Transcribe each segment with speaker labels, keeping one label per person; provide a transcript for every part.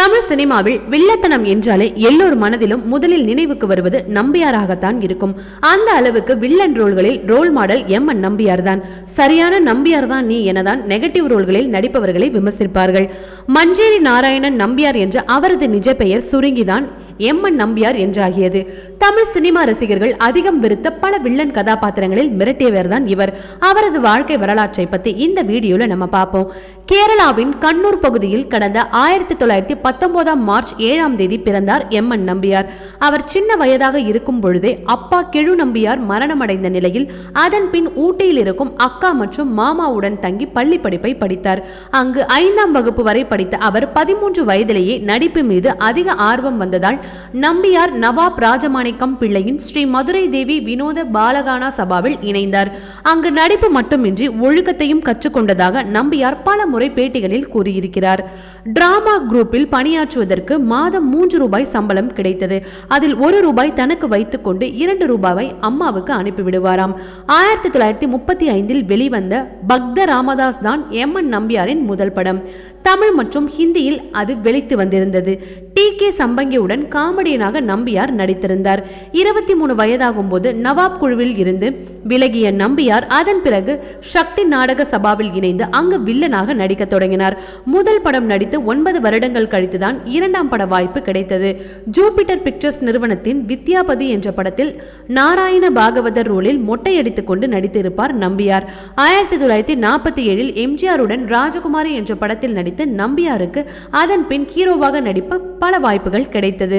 Speaker 1: தமிழ் சினிமாவில் வில்லத்தனம் என்றாலே எல்லோர் மனதிலும் முதலில் நினைவுக்கு வருவது நம்பியாராகத்தான் இருக்கும். அந்த அளவுக்கு villain ரோல்களில் role model M N Nambiyar தான். சரியான நம்பியார் தான் நீ எனதான் நெகட்டிவ் ரோல்களில் நடிப்பவர்களை விமர்சிப்பார்கள். மஞ்சேரி நாராயணன் நம்பியார் என்ற அவரது நிஜ பெயர் சுருங்கிதான் எம் என் நம்பியார் என்றாகியது. தமிழ் சினிமா ரசிகர்கள் அதிகம் விருத்த பல வில்லன் கதாபாத்திரங்களில் மிரட்டியவர் தான் இவர். அவரது வாழ்க்கை வரலாற்றை பத்தி இந்த வீடியோல நம்ம பார்ப்போம். கேரளாவின் கண்ணூர் பகுதியில் கடந்த ஆயிரத்தி தொள்ளாயிரத்தி பத்தொன்பதாம் மார்ச் ஏழாம் தேதி பிறந்தார் எம் என் நம்பியார். அவர் சின்ன வயதாக இருக்கும் பொழுதே அப்பா கெழு நம்பியார் மரணமடைந்த நிலையில் அதன் பின் ஊட்டியில் இருக்கும் அக்கா மற்றும் மாமாவுடன் தங்கி பள்ளி படிப்பை படித்தார். அங்கு ஐந்தாம் வகுப்பு வரை படித்த அவர் பதிமூன்று வயதிலேயே நடிப்பு மீது அதிக ஆர்வம் வந்ததால் நம்பியார் நவாப் ராஜமாணிக்கம் பிள்ளையின் ஸ்ரீ மதுரை தேவி வினோத பாலகானா சபாவில் இணைந்தார். அங்கு நடிப்பு மட்டுமின்றி ஒழுக்கத்தையும் கற்றுக்கொண்டதாக நம்பியார் பல முறை பேட்டிகளில் கூறியிருக்கிறார். டிராமா குரூப்பில் பணியாற்றுவதற்கு மாதம் மூன்று ரூபாய் சம்பளம் கிடைத்தது. அதில் ஒரு ரூபாய் தனக்கு வைத்துக்கொண்டு இரண்டு ரூபாவை அம்மாவுக்கு அனுப்பிவிடுவாராம். ஆயிரத்தி தொள்ளாயிரத்தி முப்பத்தி ஐந்தில் வெளிவந்த பக்த ராமதாஸ் தான் எம் என் நம்பியாரின் முதல் படம். தமிழ் மற்றும் ஹிந்தியில் அது வெளித்து வந்திருந்தது. டி. கே. சம்பங்கியுடன் காமெடியனாக நம்பியார் நடித்திருந்தார். இருபத்தி மூணு வயதாகும் போது நவாப் குழுவில் இருந்து விலகிய நம்பியார் அதன் பிறகு சக்தி நாடக சபாவில் இணைந்து அங்கு வில்லனாக நடிக்க தொடங்கினார். முதல் படம் நடித்து ஒன்பது வருடங்கள் கழித்து கழித்துதான் இரண்டாம் பட வாய்ப்பு கிடைத்தது. ஜூபிட்டர் பிக்சர்ஸ் நிறுவனத்தின் வித்யாபதி என்ற படத்தில் நாராயண பாகவதர் ரோலில் மொட்டையடித்துக் கொண்டு நடித்திருப்பார் நம்பியார். ஆயிரத்தி தொள்ளாயிரத்தி நாற்பத்தி ஏழில் எம்ஜிஆருடன் ராஜகுமாரி என்ற படத்தில் நடித்து நம்பியாருக்கு அதன் பின் ஹீரோவாக நடிப்ப பல வாய்ப்புகள் கிடைத்தது.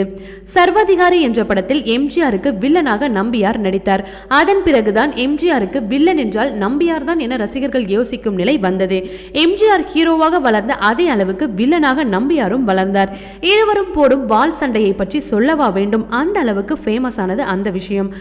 Speaker 1: சர்வாதிகாரி என்ற படத்தில் எம்ஜிஆருக்கு வில்லனாக நம்பியார் நடித்தார். அதன் பிறகுதான் எம்ஜிஆருக்கு வில்லன் என்றால் நம்பியார் தான் என ரசிகர்கள் யோசிக்கும் நிலை வந்தது. எம்ஜிஆர் ஹீரோவாக வளர்ந்த அதே அளவுக்கு வில்லனாக நம்பியாரும் வளர்ந்தார். இருவரும் போடும் வால் சண்டையை பற்றி சொல்லவா வேண்டும்? அந்த அளவுக்கு ஃபேமஸ் ஆனது அந்த விஷயம்.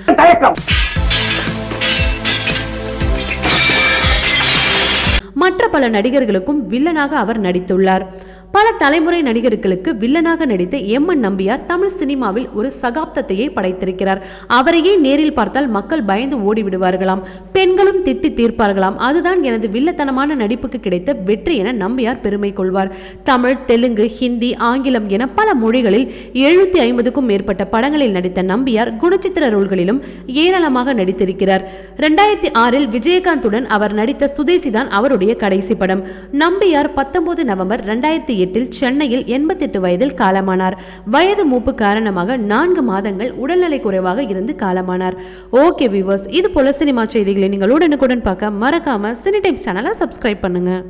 Speaker 1: மற்ற பல நடிகர்களுக்கும் வில்லனாக அவர் நடித்துள்ளார். பல தலைமுறை நடிகர்களுக்கு வில்லனாக நடித்த எம் என் நம்பியார் தமிழ் சினிமாவில் ஒரு சகாப்தத்தையே படைத்திருக்கிறார். அவரையே நேரில் பார்த்தால் மக்கள் பயந்து ஓடிவிடுவார்களாம். பெண்களும் திட்டி தீர்ப்பார்களாம். அதுதான் எனது வில்லத்தனமான நடிப்புக்கு கிடைத்த வெற்றி என நம்பியார் பெருமை கொள்வார். தமிழ் தெலுங்கு ஹிந்தி ஆங்கிலம் என பல மொழிகளில் எழுநூத்தி ஐம்பதுக்கும் மேற்பட்ட படங்களில் நடித்த நம்பியார் குணச்சித்திர ரோல்களிலும் ஏராளமாக நடித்திருக்கிறார். இரண்டாயிரத்தி ஆறில் விஜயகாந்துடன் அவர் நடித்த சுதேசிதான் அவருடைய கடைசி படம். நம்பியார் பத்தொன்பது நவம்பர் ரெண்டாயிரத்தி எட்டில் சென்னையில் எண்பத்தெட்டு வயதில் காலமானார். வயது மூப்பு காரணமாக நான்கு மாதங்கள் உடல்நிலை குறைவாக இருந்து காலமானார். ஓகே விவர்ஸ் இது போல சினிமா செய்திகளை நீங்கள் உடனுக்குடன் பார்க்க மறக்காம சினி டைம்ஸ் சேனலை சப்ஸ்கிரைப் பண்ணுங்க.